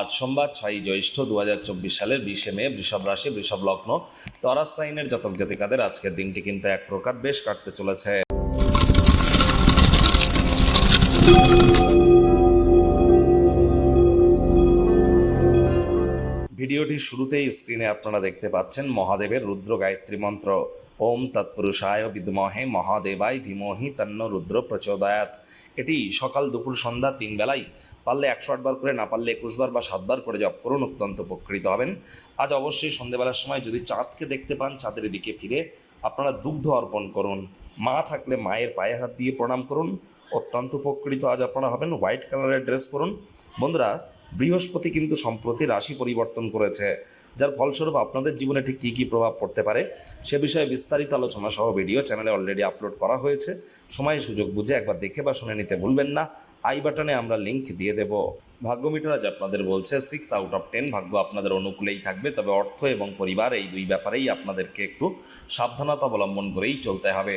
আজ সোমবার ছয়ই জ্যৈষ্ঠ দু হাজার চব্বিশ সালের বিশে মে, বৃষভ রাশি, বৃষভ লগ্ন। তরাস সাইনের জাতক জাতিকাদের আজকের দিনটি কিন্তু এক প্রকার বেশ কাটতে চলেছে। ভিডিওটির শুরুতেই স্ক্রিনে আপনারা দেখতে পাচ্ছেন মহাদেবের রুদ্র গায়ত্রী মন্ত্র। ওম তৎপুরুষায় বিদ্মহে মহাদেবায় ধীমহি তন্ন রুদ্র প্রচোদয়াত এটি সকাল দুপুর সন্ধ্যা তিন বেলায় পারলে একশো আটবার করে, না পারলে একুশবার বা সাতবার করে জপ করুন, অত্যন্ত উপকৃত হবেন। আজ অবশ্যই সন্ধেবেলার সময় যদি চাঁদকে দেখতে পান, চাঁদের দিকে ফিরে আপনারা দুগ্ধ অর্পণ করুন। মা থাকলে মায়ের পায়ে হাত দিয়ে প্রণাম করুন। অত্যন্ত উপকৃত আজ আপনারা হবেন। হোয়াইট কালারের ড্রেস পরুন। বন্ধুরা, বৃহস্পতি কিন্তু সম্প্রতি রাশি পরিবর্তন করেছে। যার ফলস্বরূপ আপনাদের জীবনে ঠিক কী কী প্রভাব পড়তে পারে, সে বিষয়ে বিস্তারিত আলোচনা সহ ভিডিও চ্যানেলে অলরেডি আপলোড করা হয়েছে। সময় সুযোগ বুঝে একবার দেখে বা শুনে নিতে ভুলবেন না। আই বাটনে আমরা লিঙ্ক দিয়ে দেব। ভাগ্য মিটার আজ আপনাদের বলছে সিক্স আউট অফ টেন ভাগ্য আপনাদের অনুকূলেই থাকবে, তবে অর্থ এবং পরিবার এই দুই ব্যাপারেই আপনাদেরকে একটু সাবধানতা অবলম্বন করেই চলতে হবে।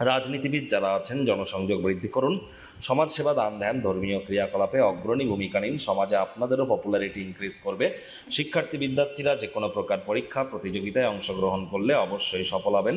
রাজনীতিবিদ যারা আছেন, জনসংযোগ বৃদ্ধি করুন, সমাজসেবা দান ধ্যান ধর্মীয় ক্রিয়াকলাপে অগ্রণী ভূমিকা নিন, সমাজে আপনাদেরও পপুলারিটি ইনক্রিজ করবে। শিক্ষার্থী বিদ্যার্থীরা যে কোনো প্রকার পরীক্ষা, প্রতিযোগিতায় অংশগ্রহণ করলে অবশ্যই সফল হবেন।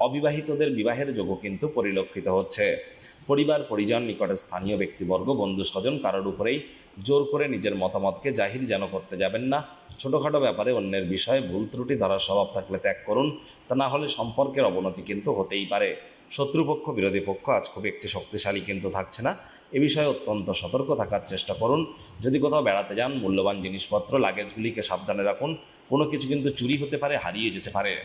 অবিবাহিতদের বিবাহের যোগও কিন্তু পরিলক্ষিত হচ্ছে। পরিবার, পরিজন, নিকটে স্থানীয় ব্যক্তিবর্গ বন্ধু স্বজন কারোর উপরেই জোর করে নিজের মতামতকে জাহির যেন করতে যাবেন না। ছোটোখাটো ব্যাপারে অন্যের বিষয়ে ভুল ত্রুটি ধরার স্বভাব থাকলে ত্যাগ করুন। তা না হলে সম্পর্কের অবনতি কিন্তু হতেই পারে। শত্রুপক্ষ, বিরোধী পক্ষ আজ খুব একটি শক্তিশালী কিন্তু থাকছে না। এ বিষয়ে অত্যন্ত সতর্ক থাকার চেষ্টা করুন। যদি কোথাও বেড়াতে যান, মূল্যবান জিনিসপত্র লাগেজগুলিকে সাবধানে রাখুন। কোনো কিছু কিন্তু চুরি হতে পারে, হারিয়ে যেতে পারে।